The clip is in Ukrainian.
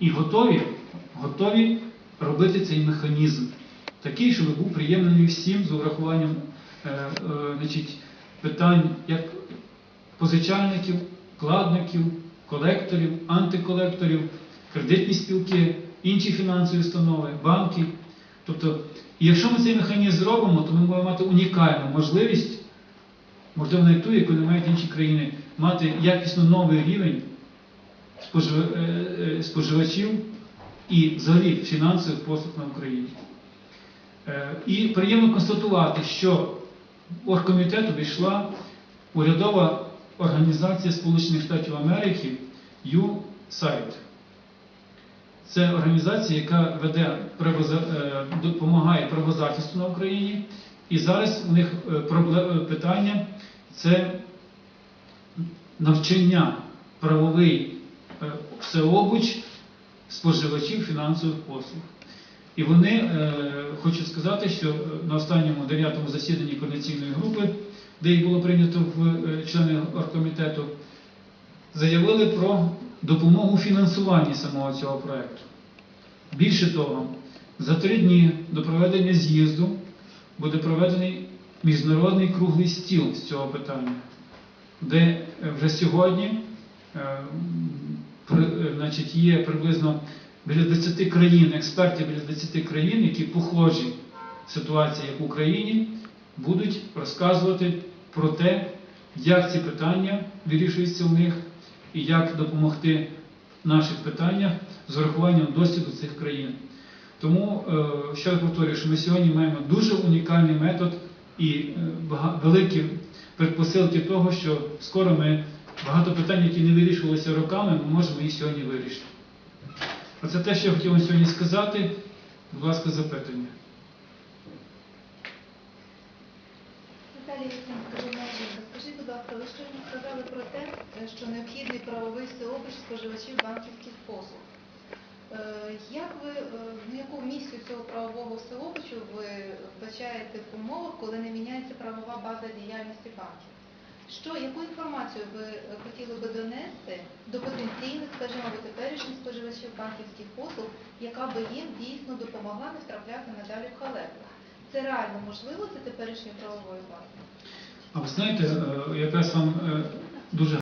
і готові, готові робити цей механізм, такий, щоб був приємний всім з урахуванням е, е, значить, питань як позичальників, вкладників, колекторів, антиколекторів, кредитні спілки, інші фінансові установи, банки. Тобто, якщо ми цей механізм зробимо, то ми будемо мати унікальну можливість, можливо, навіть ту, яку не мають інші країни, мати якісно новий рівень споживачів і взагалі фінансових послуг на Україні. Е, І приємно констатувати, що в оргкомітет увійшла урядова організація Сполучених Штатів Америки USAID. Це організація, яка веде е, допомагає правозахисту на Україні. І зараз у них е, е, питання це навчання правовий е, всеобуч споживачів фінансових послуг. І вони, е, хочу сказати, що е, на останньому дев'ятому засіданні координаційної групи, де їх було прийнято в е, члени оргкомітету, заявили про допомогу у фінансуванні самого цього проєкту. Більше того, за три дні до проведення з'їзду буде проведений міжнародний круглий стіл з цього питання, де е, вже сьогодні е, значить, є приблизно біля 20 країн, експертів біля 20 країн, які похожі ситуації, як в Україні, будуть розказувати про те, як ці питання вирішуються у них і як допомогти в наших питаннях з урахуванням досвіду цих країн. Тому, е, ще раз повторюю, що ми сьогодні маємо дуже унікальний метод і е, великі предпосилки того, що скоро ми багато питань, які не вирішувалися роками, ми можемо їх сьогодні вирішити. Оце те, що я хотів вам сьогодні сказати. Будь ласка, запитання. Наталія Вікторівна, скажіть, будь ласка, ви щойно сказали про те, е, що необхідний правовий всеобіч споживачів банківських послуг. Е, Як ви, е, ну, яку місію цього правового всеобічу ви вбачаєте в умовах, коли не міняється правова база діяльності банків? Що, яку інформацію ви е, хотіли би донести до потенційних, скажімо, до теперішніх споживачів банківських послуг, яка би їм дійсно допомогла не втрапляти надалі в халепу? Це реально можливо, це теперішньою правової базою? А ви знаєте, е, якраз вам е, дуже